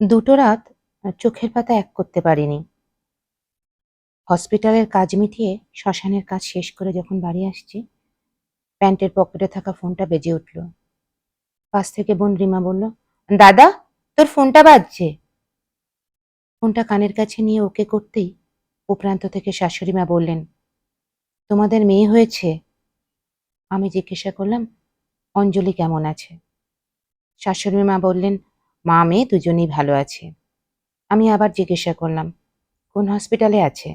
দুটো রাত চোখের পাতা এক করতে পারিনি। হসপিটালের কাজ মিটিয়ে শ্মশানের কাজ শেষ করে যখন বাড়ি আসছি, প্যান্টের পকেটে থাকা ফোনটা বেজে উঠল। পাশ থেকে বোন রিমা বলল, দাদা, তোর ফোনটা বাজছে। ফোনটা কানের কাছে নিয়ে ওকে করতেই ও প্রান্ত থেকে শাশুড়ি মা বললেন, তোমাদের মেয়ে হয়েছে। আমি জিজ্ঞাসা করলাম, অঞ্জলি কেমন আছে? শাশুড়ি মা বললেন মা, মেয়ে দুজনেই ভালো আছে। আমি আবার জিজ্ঞাসা করলাম, কোন হসপিটালে আছে?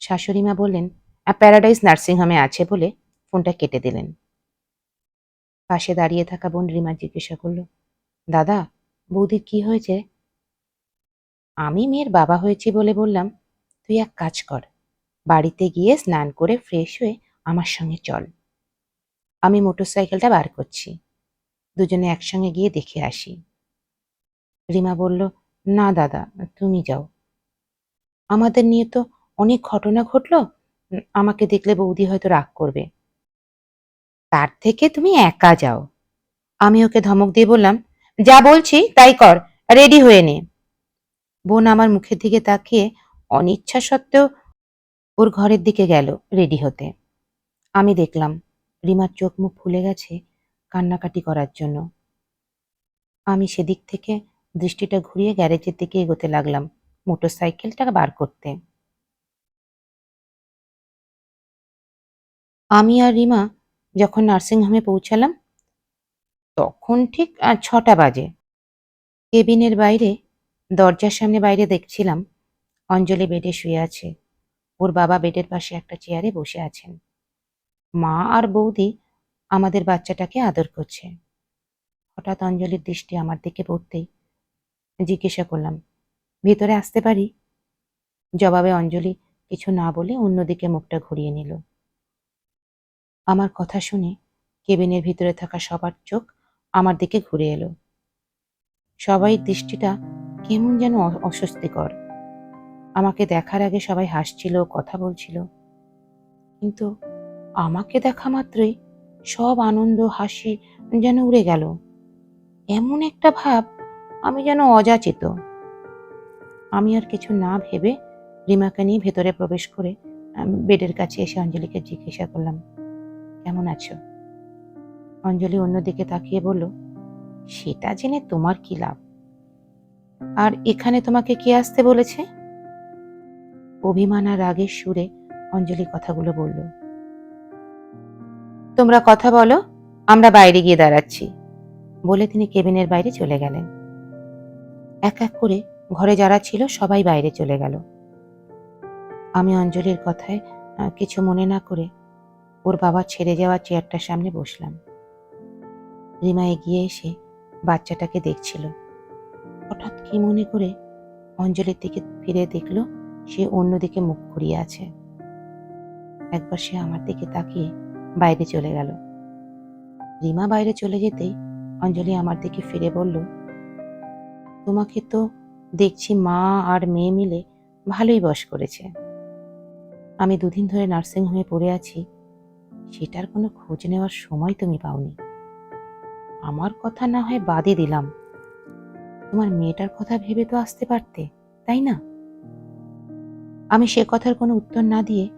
শাশুড়ি মা বললেন প্যারাডাইস নার্সিংহোমে আছে বলে ফোনটা কেটে দিলেন। পাশে দাঁড়িয়ে থাকা বোন রিমা জিজ্ঞাসা করল, দাদা, বৌদির কি হয়েছে? আমি মেয়ের বাবা হয়েছি বলে বললাম, তুই এক কাজ কর, বাড়িতে গিয়ে স্নান করে ফ্রেশ হয়ে আমার সঙ্গে চল। আমি মোটরসাইকেলটা বার করছি। দুজনে একসঙ্গে গিয়ে দেখে আসি। রিমা বলল, না দাদা, তুমি যাও। আমাদের নিয়ে তো অনেক ঘটনা ঘটলো। আমাকে দেখলে বৌদি হয়তো রাগ করবে। তার থেকে তুমি একা যাও। আমি ওকে ধমক দিয়ে বললাম, যা বলছি তাই কর, রেডি হয়ে নে। বোন আমার মুখের দিকে তাকিয়ে অনিচ্ছা সত্ত্বেও ওর ঘরের দিকে গেল রেডি হতে। আমি দেখলাম রিমার চোখ মুখ ফুলে গেছে কান্নাকাটি করার জন্য। আমি সেদিক থেকে দৃষ্টিটা ঘুরিয়ে গ্যারেজের দিকে এগোতে লাগলাম, মোটরসাইকেলটা বার করতে। আমি আর রিমা যখন নার্সিংহোমে পৌঁছালাম, তখন ঠিক ছটা বাজে। কেবিনের বাইরে, দরজার সামনে বাইরে দেখছিলাম, অঞ্জলি বেডে শুয়ে আছে। ওর বাবা বেডের পাশে একটা চেয়ারে বসে আছেন। মা আর বৌদি আমাদের বাচ্চাটাকে আদর করছে। হঠাৎ অঞ্জলির দৃষ্টি আমার দিকে পড়তেই জিজ্ঞাসা করলাম, ভিতরে আসতে পারি? জবাবে অঞ্জলি কিছু না বলে অন্যদিকে মুখটা ঘুরিয়ে নিল। আমার কথা শুনে কেবিনের ভিতরে থাকা সবার চোখ আমার দিকে ঘুরে এলো। সবাই দৃষ্টিটা কেমন যেন অস্বস্তিকর। আমাকে দেখার আগে সবাই হাসছিল, কথা বলছিল। কিন্তু আমাকে দেখা মাত্রই সব আনন্দ, হাসি যেন উড়ে গেল। এমন একটা ভাব আমি যেন অযাচিত। আমি আর কিছু না ভেবে রিমাকে নিয়ে ভেতরে প্রবেশ করে বেডের কাছে এসে অঞ্জলিকে জিজ্ঞাসা করলাম, কেমন আছো? অঞ্জলি অন্যদিকে তাকিয়ে বলল, সেটা জেনে তোমার কি লাভ? আর এখানে তোমাকে কে আসতে বলেছে? অভিমান আর রাগের সুরে অঞ্জলি কথাগুলো বলল, তোমরা কথা বলো, আমরা বাইরে গিয়ে দাঁড়াচ্ছি। বলে তিনি কেবিনের বাইরে চলে গেলেন। এক এক করে ঘরে যারা ছিল সবাই বাইরে চলে গেল। আমি অঞ্জলির কথায় কিছু মনে না করে ওর বাবা ছেড়ে যাওয়া চেয়ারটার সামনে বসলাম। রিমা এগিয়ে এসে বাচ্চাটাকে দেখছিল। হঠাৎ কি মনে করে অঞ্জলির দিকে ফিরে দেখল, সে অন্যদিকে মুখ ঘুরিয়ে আছে। একবার সে আমার দিকে তাকিয়ে বাইরে চলে গেল। রিমা বাইরে চলে যেতেই অঞ্জলি আমার দিকে ফিরে বলল তোমাকে তো দেখছি মা আর মেয়ে মিলে ভালোই বস করেছে। আমি দুদিন ধরে নার্সিংহোমে পড়ে আছি, সেটার কোনো খোঁজ নেওয়ার সময় তুমি পাওনি। আমার কথা না হয় বাদই দিলাম। তোমার মেয়েটার কথা ভেবে তো আসতে পারতে, তাই না? আমি সে কথার কোনো উত্তর না দিয়ে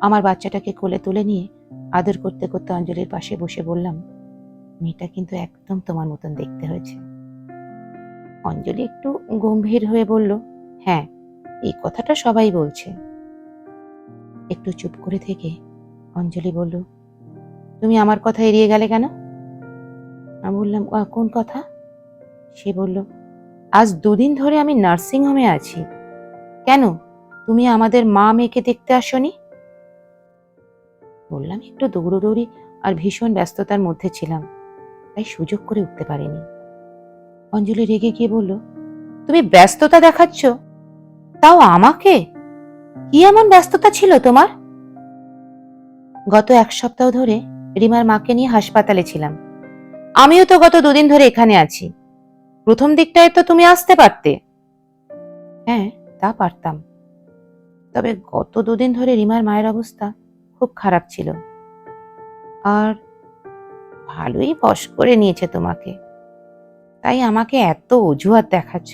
আমার বাচ্চাটাকে কোলে তুলে নিয়ে আদর করতে করতে অঞ্জলির পাশে বসে বললাম, মেয়েটা কিন্তু একদম তোমার মতন দেখতে হয়েছে। অঞ্জলি একটু গম্ভীর হয়ে বলল হ্যাঁ এই কথাটা সবাই বলছে। একটু চুপ করে থেকে অঞ্জলি বলল তুমি আমার কথা এড়িয়ে গেলে কেন? আমি বললাম "আহ, কোন কথা? সে বলল আজ দুদিন ধরে আমি নার্সিং হোমে আছি। কেন? তুমি আমাদের মা মেয়েকে দেখতে আসনি? বললাম একটু দৌড়োদৌড়ি আর ভীষণ ব্যস্ততার মধ্যে ছিলাম তাই সুযোগ করে উঠতে পারিনি। অঞ্জলি রেগে গিয়ে বলল, তুমি ব্যস্ততা দেখাচ্ছ? তাও আমাকে? কি এমন ব্যস্ততা ছিল তোমার? গত এক সপ্তাহ ধরে রিমার মাকে নিয়ে হাসপাতালে ছিলাম। আমিও তো গত দুদিন ধরে এখানে আছি। প্রথম দিকটায় তো তুমি আসতে পারতে। হ্যাঁ তা পারতাম। তবে গত দুদিন ধরে রিমার মায়ের অবস্থা খুব খারাপ ছিল। আর ভালোই বশ করে নিয়েছে তোমাকে। তাই আমাকে এত অজুহাত দেখাচ্ছ।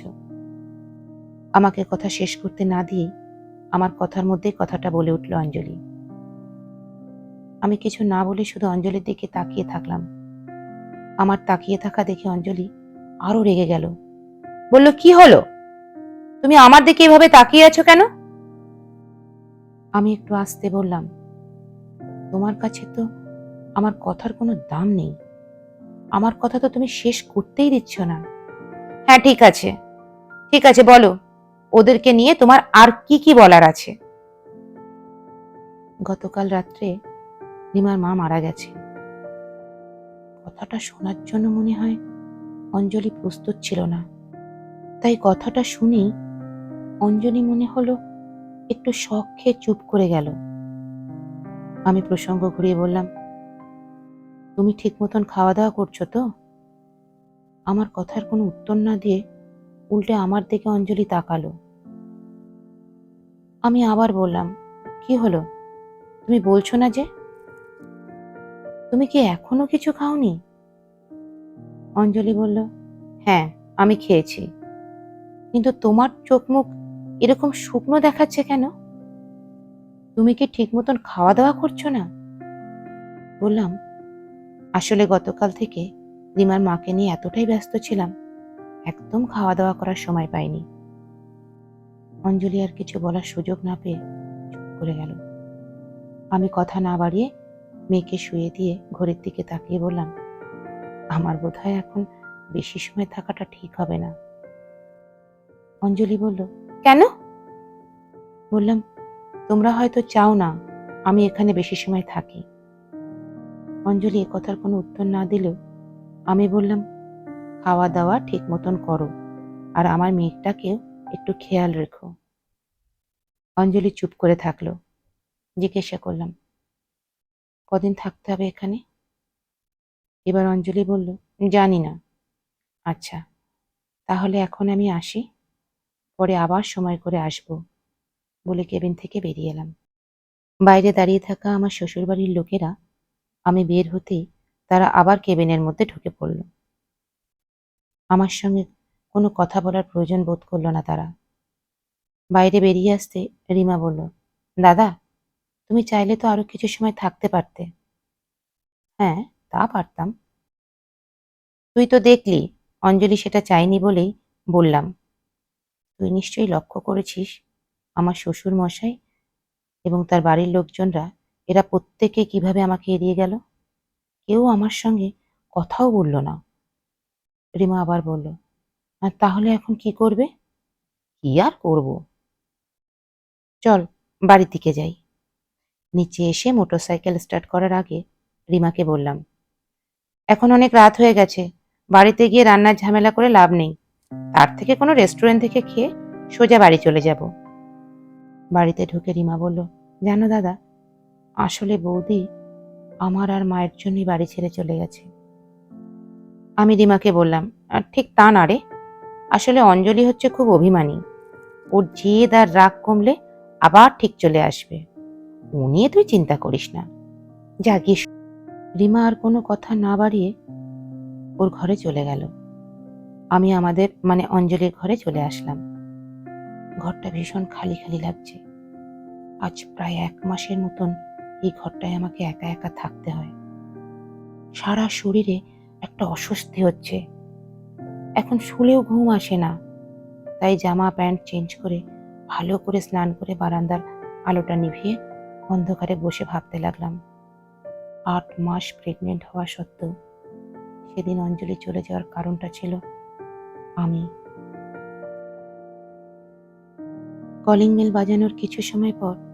আমাকে কথা শেষ করতে না দিয়ে আমার কথার মধ্যেই কথাটা বলে উঠল অঞ্জলি। আমি কিছু না বলে শুধু অঞ্জলির দিকে তাকিয়ে থাকলাম। আমার তাকিয়ে থাকা দেখে অঞ্জলি আরও রেগে গেল। বলল, কি হলো? তুমি আমার দিকে এভাবে তাকিয়ে আছো কেন? আমি একটু আসতে বললাম, তোমার কাছে তো আমার কথার কোনো দাম নেই। আমার কথা তো তুমি শেষ করতেই দিচ্ছ না। হ্যাঁ ঠিক আছে। ঠিক আছে বলো। ওদেরকে নিয়ে তোমার আর কি কি বলার আছে? গতকাল রাত্রে রিমার মা মারা গেছে। কথাটা শোনার জন্য মনে হয় অঞ্জলি প্রস্তুত ছিল না। তাই কথাটা শুনেই অঞ্জলি মনে হলো একটু শখ খেয়ে চুপ করে গেল। আমি প্রসঙ্গ ঘুরিয়ে বললাম তুমি ঠিক মতন খাওয়া দাওয়া করছ তো? আমার কথার কোনো উত্তর না দিয়ে উল্টে আমার দিকে অঞ্জলি তাকালো। আমি আবার বললাম, কি হলো? তুমি বলছো না যে? তুমি কি এখনও কিছু খাওনি? অঞ্জলি বলল হ্যাঁ আমি খেয়েছি। কিন্তু তোমার চোখ মুখ এরকম শুকনো দেখাচ্ছে কেন? তুমি কি ঠিক মতন খাওয়া দাওয়া করছ না? বললাম আসলে গতকাল থেকে রিমার মাকে নিয়ে এতটাই ব্যস্ত ছিলাম, একদম খাওয়া দাওয়া করার সময় পাইনি। অঞ্জলি আর কিছু বলার সুযোগ না পেয়ে চুপ করে গেল। আমি কথা না বাড়িয়ে মেয়েকে শুয়ে দিয়ে ঘড়ির দিকে তাকিয়ে বললাম, আমার বোধহয় এখন বেশি সময় থাকাটা ঠিক হবে না। অঞ্জলি বলল, কেন? বললাম, তোমরা হয়তো চাও না আমি এখানে বেশি সময় থাকি। অঞ্জলি এ কথার কোনো উত্তর না দিলেও আমি বললাম, খাওয়া দাওয়া ঠিক মতন করো আর আমার মেয়েটাকেও একটু খেয়াল রেখো। অঞ্জলি চুপ করে থাকল, জিজ্ঞাসা করলাম, কদিন থাকতে হবে এখানে? এবার অঞ্জলি বলল, জানি না। আচ্ছা তাহলে এখন আমি আসি, পরে আবার সময় করে আসব, বলে কেবিন থেকে বেরিয়ে এলাম। বাইরে দাঁড়িয়ে থাকা আমার শ্বশুরবাড়ির লোকেরা আমি বের হতেই তারা আবার কেবিনের মধ্যে ঢুকে পড়ল। আমার সঙ্গে কোনো কথা বলার প্রয়োজন বোধ করল না তারা। বাইরে বেরিয়ে আসতে রিমা বলল, দাদা, তুমি চাইলে তো আরও কিছু সময় থাকতে পারতে। হ্যাঁ তা পারতাম। তুই তো দেখলি, অঞ্জলি সেটা চাইনি বলেই বললাম। তুই নিশ্চয়ই লক্ষ্য করেছিস, আমার শ্বশুর মশাই এবং তার বাড়ির লোকজনরা এরা প্রত্যেকে কীভাবে আমাকে এড়িয়ে গেল? কেউ আমার সঙ্গে কথাও বলল না। রিমা আবার বলল আর তাহলে এখন কি করবে? কি আর করব? চল, বাড়ির দিকে যাই। নিচে এসে মোটরসাইকেল স্টার্ট করার আগে রিমাকে বললাম, এখন অনেক রাত হয়ে গেছে, বাড়িতে গিয়ে রান্নার ঝামেলা করে লাভ নেই। তার থেকে কোনো রেস্টুরেন্ট থেকে খেয়ে সোজা বাড়ি চলে যাব। বাড়িতে ঢুকে রিমা বলল, জানো দাদা আসলে বৌদি, আমার আর মায়ের জন্যই বাড়ি ছেড়ে চলে গেছে। আমি রিমাকে বললাম, "আর ঠিক তা না রে। আসলে অঞ্জলি হচ্ছে খুব অভিমানী। ওর জেদ আর রাগ কমলে আবার ঠিক চলে আসবে। ও নিয়ে তুই চিন্তা করিস না। যা গিয়ে রিমা আর কোনো কথা না বাড়িয়ে ওর ঘরে চলে গেল। আমি আমাদের মানে অঞ্জলির ঘরে চলে আসলাম। ঘরটা ভীষণ খালি খালি লাগছে। আজ প্রায় এক মাসের মতন এই ঘরটায় আমাকে একা একা থাকতে হয়। সারা শরীরে একটা অস্বস্তি হচ্ছে। এখন শুলেও ঘুম আসে না। তাই জামা, প্যান্ট চেঞ্জ করে, ভালো করে স্নান করে বারান্দার আলোটা নিভিয়ে অন্ধকারে বসে ভাবতে লাগলাম। আট মাস প্রেগনেন্ট হওয়া সত্ত্বেও সেদিন অঞ্জলি চলে যাওয়ার কারণটা ছিল আমি। কলিং বেল বাজানোর কিছু সময় পর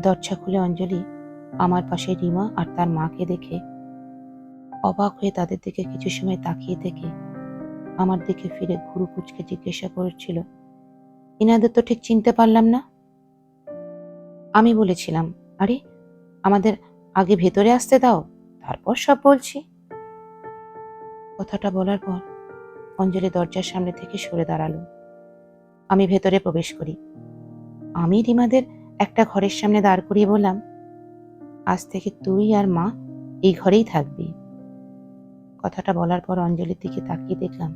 দরজা খুলে অঞ্জলি আমার পাশে রিমা আর তার মাকে দেখে। অবাক হয়ে তাদের দিকে কিছু সময় তাকিয়ে থেকে। আমার দিকে ফিরে ঘুরু কুচকে জিজ্ঞাসা করেছিল এনাদের তো ঠিক চিনতে পারলাম না? আমি বলেছিলাম, আরে, আমাদের আগে ভেতরে আসতে দাও, তারপর সব বলছি। কথাটা বলার পর অঞ্জলি দরজার সামনে থেকে সরে দাঁড়াল। আমি ভেতরে প্রবেশ করি। আমি রিমাদের একটা ঘরের সামনে দাঁড় করিয়ে বললাম, আজ থেকে তুই আর মা এই ঘরেই থাকবি। কথাটা বলার পর অঞ্জলির দিকে তাকিয়ে দেখলাম,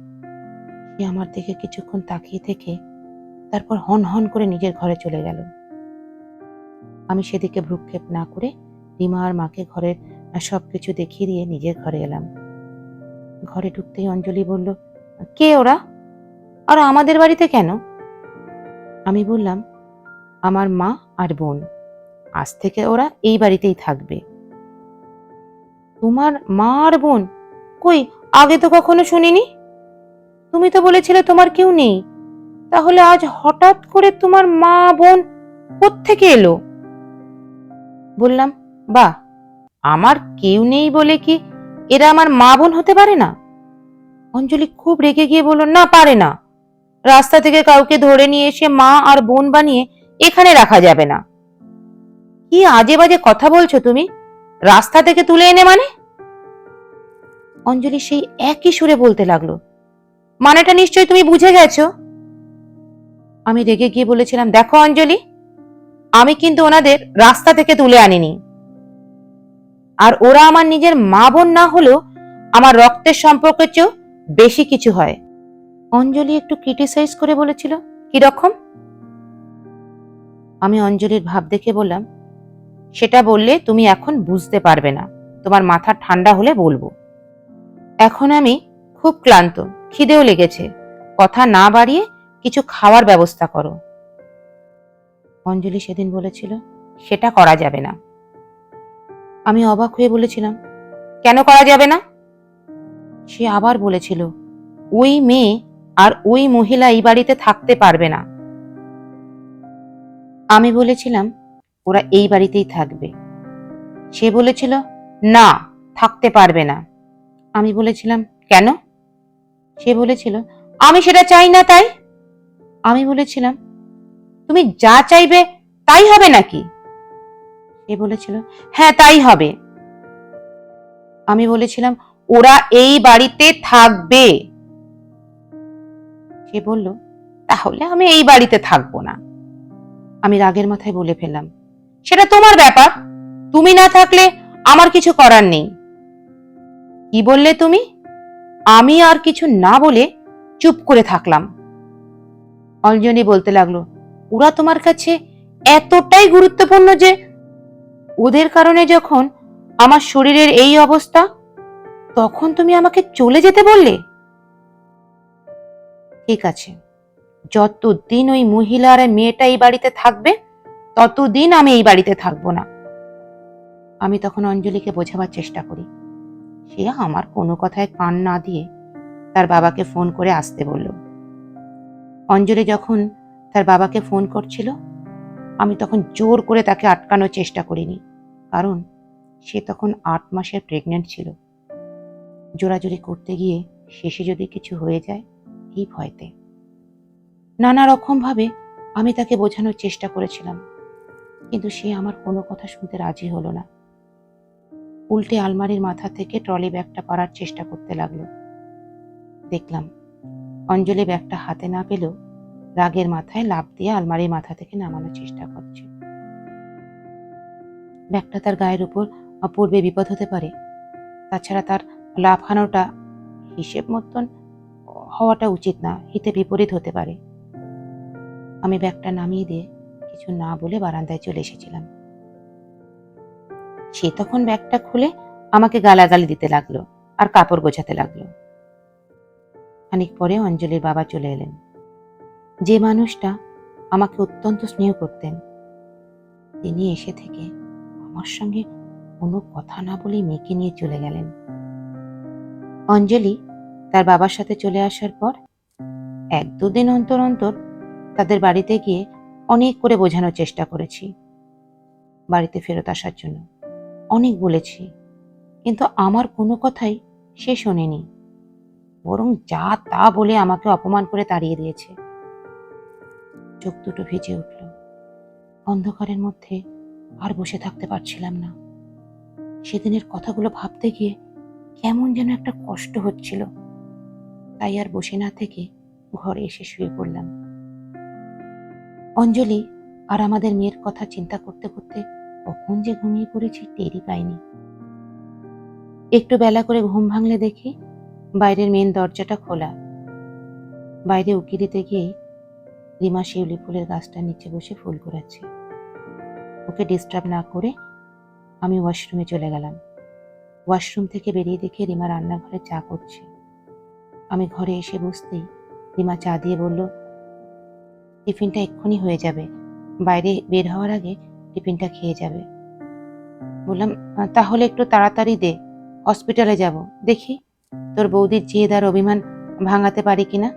সে আমার দিকে কিছুক্ষণ তাকিয়ে থেকে তারপর হন হন করে নিজের ঘরে চলে গেল। আমি সেদিকে ভ্রুক্ষেপ না করে রিমা আর মাকে ঘরের সবকিছু দেখিয়ে দিয়ে নিজের ঘরে এলাম। ঘরে ঢুকতেই অঞ্জলি বলল, কে ওরা? আর আমাদের বাড়িতে কেন? আমি বললাম, আমার মা আর বোন, আজ থেকে ওরা এই বাড়িতেই থাকবে। তোমার মা আর বোন? কই, আগে তো কখনো শুনিনি? তুমি তো বলেছিলে তোমার কেউ নেই। তাহলে আজ হঠাৎ করে তোমার মা, বোন কোত্থেকে এলো? বললাম, বাহ, আমার কেউ নেই বলে কি এরা আমার মা, বোন হতে পারে না? অঞ্জলি খুব রেগে গিয়ে বলল, না, পারে না। রাস্তা থেকে কাউকে ধরে নিয়ে এসে মা আর বোন বানিয়ে এখানে রাখা যাবে না। কি আজে বাজে কথা বলছো তুমি? রাস্তা থেকে তুলে এনে মানে? অঞ্জলি সেই একই সুরে বলতে লাগল। মানেটা নিশ্চয়ই তুমি বুঝে গেছো? আমি রেগে গিয়ে বলেছিলাম, দেখো অঞ্জলি, আমি কিন্তু ওনাদের রাস্তা থেকে তুলে আনিনি। আর ওরা আমার নিজের মা বোন না হলেও আমার রক্তের সম্পর্কের চেয়েও বেশি কিছু হয়। অঞ্জলি একটু ক্রিটিসাইজ করে বলেছিল কি রকম আমি অঞ্জলির ভাব দেখে বললাম, সেটা বললে তুমি এখন বুঝতে পারবে না। তোমার মাথা ঠান্ডা হলে বলব। এখন আমি খুব ক্লান্ত, খিদেও লেগেছে। কথা না বাড়িয়ে কিছু খাওয়ার ব্যবস্থা করো। অঞ্জলি সেদিন বলেছিল, সেটা করা যাবে না। আমি অবাক হয়ে বলেছিলাম, কেন করা যাবে না? সে আবার বলেছিল, ওই মেয়ে আর ওই মহিলা এই বাড়িতে থাকতে পারবে না। আমি বলেছিলাম, ওরা এই বাড়িতেই থাকবে। সে বলেছিল, না, থাকতে পারবে না। আমি বলেছিলাম, কেন? সে বলেছিল, আমি সেটা চাই না তাই। আমি বলেছিলাম, তুমি যা চাইবে তাই হবে নাকি? সে বলেছিল হ্যাঁ তাই হবে। আমি বলেছিলাম, ওরা এই বাড়িতে থাকবে। সে বলল, তাহলে আমি এই বাড়িতে থাকব না। আমি রাগের মাথায় বলে ফেললাম। সেটা তোমার ব্যাপার। তুমি না থাকলে আমার কিছু করার নেই। কি বললে তুমি? আমি আর কিছু না বলে চুপ করে থাকলাম। অঞ্জনি বলতে লাগল, ওরা তোমার কাছে এতটাই গুরুত্বপূর্ণ যে ওদের কারণে যখন আমার শরীরের এই অবস্থা, তখন তুমি আমাকে চলে যেতে বললে? ঠিক আছে। যতদিন ওই মহিলা আর মেয়েটা এই বাড়িতে থাকবে, ততদিন আমি এই বাড়িতে থাকব না। আমি তখন অঞ্জলিকে বোঝাবার চেষ্টা করি। সে আমার কোনো কথায় কান না দিয়ে তার বাবাকে ফোন করে আসতে বলল। অঞ্জলি যখন তার বাবাকে ফোন করছিল, আমি তখন জোর করে তাকে আটকানোর চেষ্টা করিনি, কারণ সে তখন আট মাসের প্রেগনেন্ট ছিল। জোরাজুরি করতে গিয়ে শেষে যদি কিছু হয়ে যায়, এই ভয়তে। নানা রকমভাবে আমি তাকে বোঝানোর চেষ্টা করেছিলাম। কিন্তু সে আমার কোনো কথা শুনতে রাজি হলো না। উল্টে আলমারির মাথা থেকে ট্রলি ব্যাগটা পারার চেষ্টা করতে লাগল। দেখলাম, অঞ্জলি ব্যাগটা হাতে না পেলেও রাগের মাথায় লাভ দিয়ে আলমারির মাথা থেকে নামানোর চেষ্টা করছে। ব্যাগটা তার গায়ের উপর অপূর্বে বিপদ হতে পারে, তাছাড়া তার লাফানোটা হিসেব মতন হওয়াটা উচিত না, হিতে বিপরীত হতে পারে। আমি ব্যাগটা নামিয়ে দিয়ে কিছু না বলে বারান্দায় চলে এসেছিলাম। সে তখন ব্যাগটা খুলে আমাকে গালাগালি দিতে লাগল আর কাপড় গোছাতে লাগল। খানিক পরে অঞ্জলির বাবা চলে এলেন। যে মানুষটা আমাকে অত্যন্ত স্নেহ করতেন, তিনি এসে থেকে আমার সঙ্গে কোনো কথা না বলে মেয়েকে নিয়ে চলে গেলেন। অঞ্জলি তার বাবার সাথে চলে আসার পর এক দুদিন অন্তর অন্তর তাদের বাড়িতে গিয়ে অনেক করে বোঝানোর চেষ্টা করেছি। বাড়িতে ফেরত আসার জন্য। অনেক বলেছি। কিন্তু আমার কোনো কথাই সে শোনেনি। বরং যা তা বলে আমাকে অপমান করে তাড়িয়ে দিয়েছে। চোখ দুটো ভিজে উঠল। অন্ধকারের মধ্যে আর বসে থাকতে পারছিলাম না। সেদিনের কথাগুলো ভাবতে গিয়ে কেমন যেন একটা কষ্ট হচ্ছিল। তাই আর বসে না থেকে ঘরে এসে শুয়ে পড়লাম। অঞ্জলি, আর আমাদের মেয়ের কথা চিন্তা করতে করতে কখন যে ঘুমিয়ে পড়েছি টেরই পাইনি। একটু বেলা করে ঘুম ভাঙলে দেখি বাইরের মেন দরজাটা খোলা। বাইরে উকি দিতে গিয়ে রিমা শিউলি ফুলের গাছটার নিচে বসে ফুল কুড়াচ্ছে। ওকে ডিস্টার্ব না করে আমি ওয়াশরুমে চলে গেলাম। ওয়াশরুম থেকে বেরিয়ে দেখে রিমা রান্নাঘরে চা করছে। আমি ঘরে এসে বসতেই রিমা চা দিয়ে বলল টিফিনটা এক্ষুনি হয়ে যাবে। বাইরে বের হওয়ার আগে টিফিনটা খেয়ে যাবে। বললাম তাহলে একটু তাড়াতাড়ি দে, হসপিটালে যাব। দেখি তোর বৌদির জেদ আর অভিমান ভাঙাতে পারি কিনা?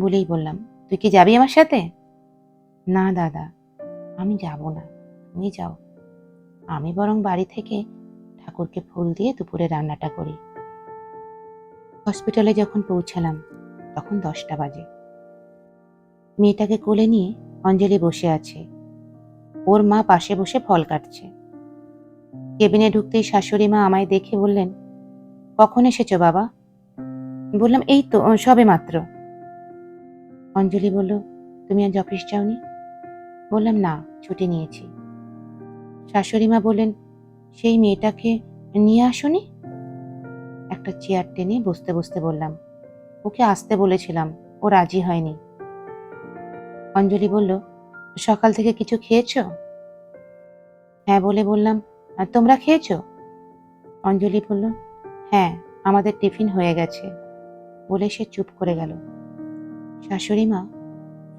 বলেই বললাম, তুই কি যাবি আমার সাথে? না দাদা, আমি যাব না, তুমি যাও। আমি বরং বাড়ি থেকে ঠাকুরকে ফুল দিয়ে দুপুরে রান্নাটা করি। হসপিটালে যখন পৌঁছালাম, তখন দশটা বাজে। মেয়েটাকে কোলে নিয়ে অঞ্জলি বসে আছে। ওর মা পাশে বসে ফল কাটছে। কেবিনে ঢুকতেই শাশুড়ি মা আমায় দেখে বললেন, কখন এসেছ বাবা? বললাম, এই তো সবে মাত্র। অঞ্জলি বলল, তুমি আজ অফিস যাওনি? বললাম, না, ছুটি নিয়েছি। শাশুড়ি মা বললেন, সেই মেয়েটাকে নিয়ে আসনি? একটা চেয়ার টেনে বসতে বসতে বললাম, ওকে আসতে বলেছিলাম, ও রাজি হয়নি। অঞ্জলি বলল, সকাল থেকে কিছু খেয়েছ? হ্যাঁ বলে বললাম, "আর তোমরা খেয়েছো? অঞ্জলি বলল হ্যাঁ আমাদের টিফিন হয়ে গেছে, বলে সে চুপ করে গেল। শাশুড়ি মা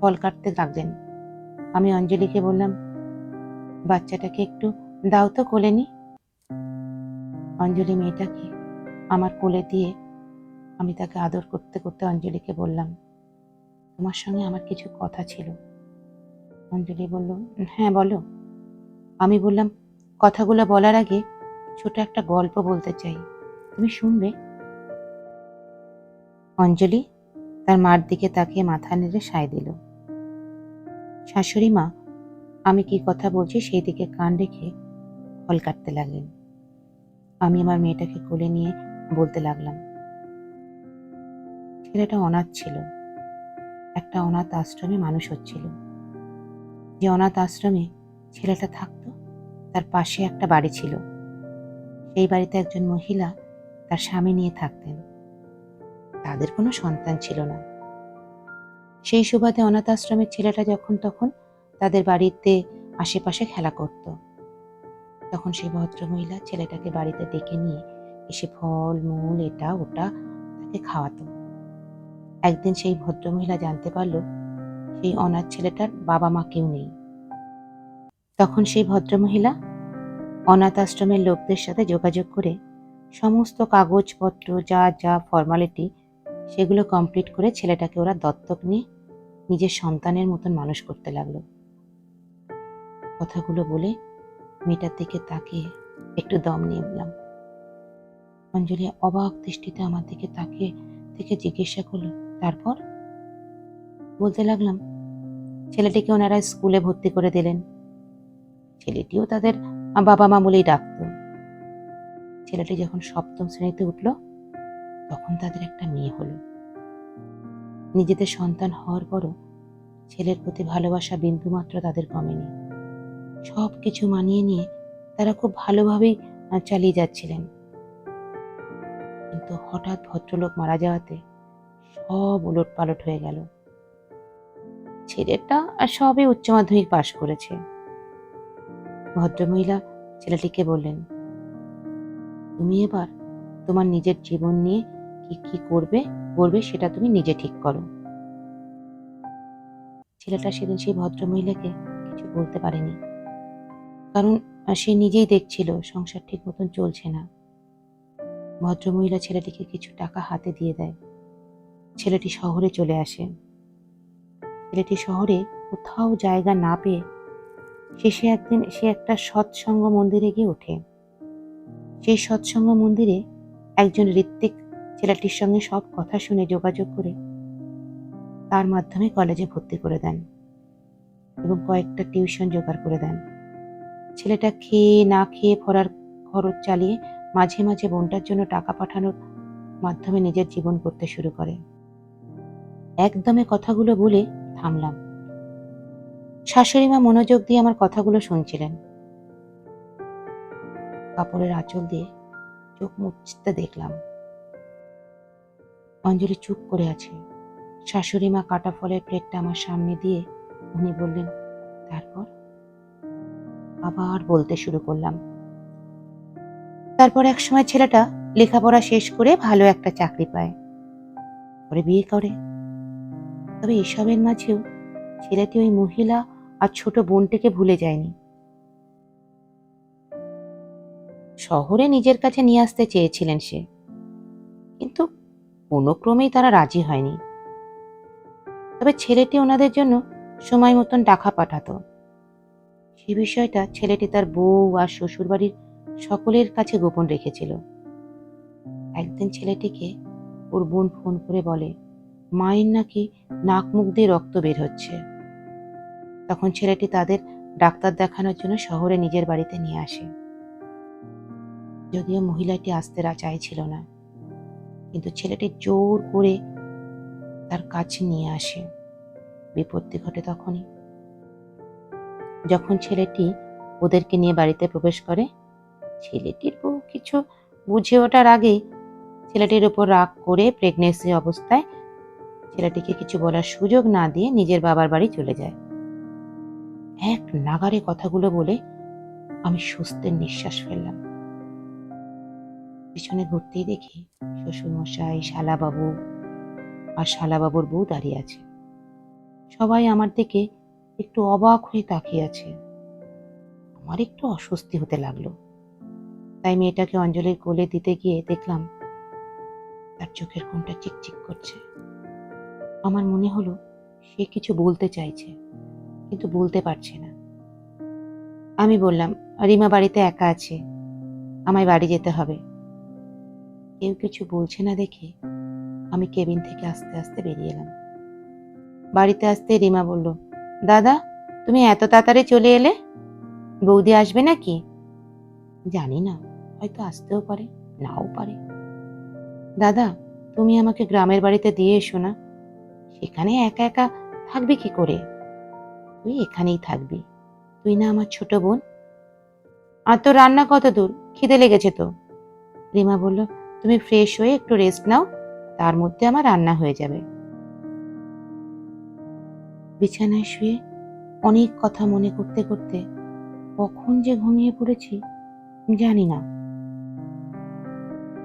ফল কাটতে লাগলেন। আমি অঞ্জলিকে বললাম, বাচ্চাটাকে একটু দাও তো কোলে নি। অঞ্জলি মেয়েটাকে আমার কোলে দিয়ে আমি তাকে আদর করতে করতে অঞ্জলিকে বললাম তোমার সঙ্গে আমার কিছু কথা ছিল। অঞ্জলি বলল হ্যাঁ বলো। আমি বললাম, কথাগুলো বলার আগে ছোট একটা গল্প বলতে চাই। তুমি শুনবে? অঞ্জলি তার মার দিকে তাকিয়ে মাথা নেড়ে সায় দিল। শাশুড়ি মা, আমি কি কথা বলছি সেই দিকে কান রেখে ফল কাটতে লাগলেন। আমি আমার মেয়েটাকে কোলে নিয়ে বলতে লাগলাম। ছেলেটা অনাথ ছিল। একটা অনাথ আশ্রমে মানুষ হচ্ছিল। যে অনাথ আশ্রমে ছেলেটা থাকতো, তার পাশে একটা বাড়ি ছিল। সেই বাড়িতে একজন মহিলা তার স্বামী নিয়ে থাকতেন। তাদের কোনো সন্তান ছিল না। সেই সুবাদে অনাথ আশ্রমের ছেলেটা যখন তখন তাদের বাড়িতে আশেপাশে খেলা করত। তখন সেই ভদ্রমহিলা ছেলেটাকে বাড়িতে ডেকে নিয়ে এসে ফল, মূল, এটা, ওটা তাকে খাওয়াতো। একদিন সেই ভদ্রমহিলা জানতে পারল, সেই অনাথ ছেলেটার বাবা মা কেউ নেই। তখন সেই ভদ্রমহিলা অনাথ আশ্রমের লোকদের সাথে যোগাযোগ করে সমস্ত কাগজপত্র, যা যা ফর্মালিটি, সেগুলো কমপ্লিট করে ছেলেটাকে ওরা দত্তক নিয়ে নিজের সন্তানের মতন মানুষ করতে লাগল। কথাগুলো বলে মেয়েটার দিকে তাকিয়ে একটু দম নিয়ে নিলাম। অঞ্জলি অবাক দৃষ্টিতে আমার দিকে তাকিয়ে থেকে জিজ্ঞাসা করল তারপর? বলতে লাগলাম, ছেলেটিকে ওনারা স্কুলে ভর্তি করে দিলেন। ছেলেটিও তাদের বাবা মা বলেই ডাকতো। ছেলেটি যখন সপ্তম শ্রেণীতে উঠল, তখন তাদের একটা মেয়ে হলো। নিজেদের সন্তান হওয়ার পরও ছেলের প্রতি ভালোবাসা বিন্দুমাত্র তাদের কমেনি। সব কিছু মানিয়ে নিয়ে তারা খুব ভালোভাবেই চালিয়ে যাচ্ছিলেন। কিন্তু হঠাৎ ভদ্রলোক মারা যাওয়াতে সব উলট পালট হয়ে গেল। ছেলেটা আর সবে উচ্চ মাধ্যমিক পাশ করেছে। ভদ্রমহিলা ছেলেটিকে বললেন, তুমি এবার তোমার নিজের জীবন নিয়ে কি কি করবে করবে সেটা তুমি নিজে ঠিক করো। ছেলেটা সেদিন সেই ভদ্রমহিলাকে কিছু বলতে পারেনি। কারণ সে নিজেই দেখছিল সংসার ঠিক মতন চলছে না। ভদ্রমহিলা ছেলেটিকে কিছু টাকা হাতে দিয়ে দেয়। ছেলেটি শহরে চলে আসে। ছেলেটি শহরে কোথাও জায়গা না পেয়ে শেষে একদিন সে একটা সৎসঙ্গ মন্দিরে গিয়ে ওঠে। সেই সৎসঙ্গ মন্দিরে একজন ঋত্বিক ছেলেটির সঙ্গে সব কথা শুনে যোগাযোগ করে তার মাধ্যমে কলেজে ভর্তি করে দেন এবং কয়েকটা টিউশন জোগাড় করে দেন। ছেলেটা খেয়ে না খেয়ে পড়ার খরচ চালিয়ে মাঝে মাঝে বোনটার জন্য টাকা পাঠানোর মাধ্যমে নিজের জীবন করতে শুরু করে। একদমে কথাগুলো বলে থামলাম। শাশুড়ি মা মনোযোগ দিয়ে আমার কথাগুলো শুনছিলেন। কাপড়ের আঁচল দিয়ে চোখ মুছতে দেখলাম। অঞ্জলি চুপ করে আছে। শাশুড়ি মা কাটা ফলের প্লেটটা আমার সামনে দিয়ে উনি বললেন, তারপর? আবার বলতে শুরু করলাম, তারপর এক সময় ছেলেটা লেখাপড়া শেষ করে ভালো একটা চাকরি পায়। পরে বিয়ে করে। তবে এসবের মাঝেও ছেলেটি ওই মহিলা আর ছোট বোনটিকে ভুলে যায়নি। শহরে নিজের কাছে নিয়ে আসতে চেয়েছিলেন সে, কিন্তু কোনো ক্রমেই তারা রাজি হয়নি। তবে ছেলেটি ওনাদের জন্য সময় মতন টাকা পাঠাতো। সে বিষয়টা ছেলেটি তার বউ আর শ্বশুরবাড়ির সকলের কাছে গোপন রেখেছিল। একদিন ছেলেটিকে ওর বোন ফোন করে বলে মায়ের নাকি নাক মুখ দিয়ে রক্ত বের হচ্ছে। তখন ছেলেটি তাদের ডাক্তার দেখানোর জন্য শহরে নিজের বাড়িতে নিয়ে আসে। যদিও মহিলাটি আসতে চাইছিল না। কিন্তু ছেলেটি জোর করে তার কাছে নিয়ে আসে। বিপত্তি ঘটে তখনই। যখন ছেলেটি ওদেরকে নিয়ে বাড়িতে প্রবেশ করে, ছেলেটির কিছু বুঝে ওঠার আগেই ছেলেটির উপর রাগ করে প্রেগনেন্সি অবস্থায় ছেলেটিকে কিছু বলার সুযোগ না দিয়ে নিজের বাবার বাড়ি চলে যায়। এক নাগারে কথাগুলো বলে আমি স্বস্তির নিঃশ্বাস ফেললাম। পিছনে ঘুরতেই দেখি শ্বশুরমশাই, শালাবাবু আর শালাবাবুর বউ দাঁড়িয়ে আছে। সবাই আমার দিকে একটু অবাক হয়ে তাকিয়ে আছে। আমার একটু অস্বস্তি হতে লাগল। তাই মেয়েটাকে অঞ্জলির কোলে দিতে গিয়ে দেখলাম তার চোখের কোনটা চিকচিক করছে। আমার মনে হলো সে কিছু বলতে চাইছে, কিন্তু বলতে পারছে না। আমি বললাম, রিমা বাড়িতে একা আছে, আমায় বাড়ি যেতে হবে। কেউ কিছু বলছে না দেখে আমি কেবিন থেকে আস্তে আস্তে বেরিয়ে এলাম। বাড়িতে আসতে রিমা বলল, দাদা, তুমি এত তাড়াতাড়ি চলে এলে? বৌদি আসবে নাকি? জানি না, হয়তো আসতেও পারে, নাও পারে। দাদা, তুমি আমাকে গ্রামের বাড়িতে দিয়ে এসো না সেখানে একা একা থাকবি কি করে? তুই এখানেই থাকবি। তুই না আমার ছোট বোন? আর তো রান্না কত দূর? খিদে লেগেছে তো? রিমা বলল, তুমি ফ্রেশ হয়ে একটু রেস্ট নাও, তার মধ্যে আমার রান্না হয়ে যাবে। বিছানায় শুয়ে অনেক কথা মনে করতে করতে কখন যে ঘুমিয়ে পড়েছি, জানি না।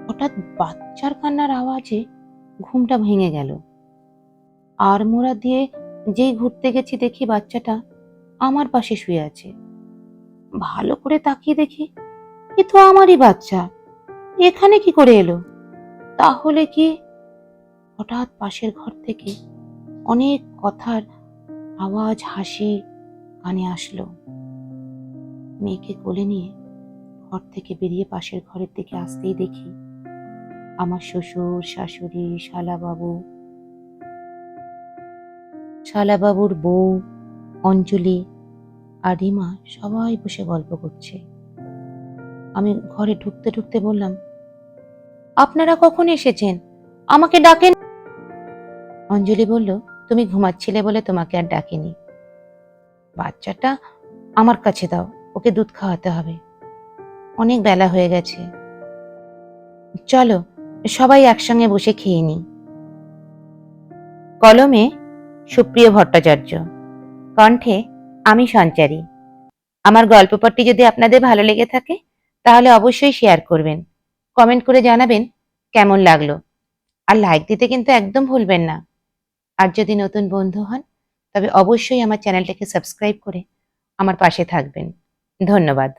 হঠাৎ বাচ্চার কান্নার আওয়াজে ঘুমটা ভেঙে গেল। আর মোড়া দিয়ে যেই ঘুরতে গেছি দেখি বাচ্চাটা আমার পাশে শুয়ে আছে। ভালো করে তাকিয়ে দেখি, এ তো আমারই বাচ্চা, এখানে কি করে এলো? তাহলে কি? হঠাৎ পাশের ঘর থেকে অনেক কথার আওয়াজ, হাসি কানে আসলো। মেয়েকে কোলে নিয়ে ঘর থেকে বেরিয়ে পাশের ঘরের দিকে আসতেই দেখি আমার শ্বশুর, শাশুড়ি, শালাবাবু শালাবাবুর বউ, অঞ্জলি আর রিমা সবাই বসে গল্প করছে। আমি ঘরে ঢুকতে ঢুকতে বললাম, আপনারা কখন এসেছেন? আমাকে ডাকেন অঞ্জলি বলল, তুমি ঘুমাচ্ছিলে বলে তোমাকে আর ডাকিনি। বাচ্চাটা আমার কাছে দাও, ওকে দুধ খাওয়াতে হবে। অনেক বেলা হয়ে গেছে। চলো, সবাই একসঙ্গে বসে খেয়ে নিই। কলমে সুপ্রিয় ভট্টাচার্য, কণ্ঠে আমি সঞ্চারী। আমার গল্পপটটি যদি আপনাদের ভালো লেগে থাকে, তাহলে অবশ্যই শেয়ার করবেন। কমেন্ট করে জানাবেন কেমন লাগল। আর লাইক দিতে কিন্তু একদম ভুলবেন না। আর যদি নতুন বন্ধু হন, তবে অবশ্যই আমার চ্যানেলটাকে সাবস্ক্রাইব করে আমার পাশে থাকবেন। ধন্যবাদ।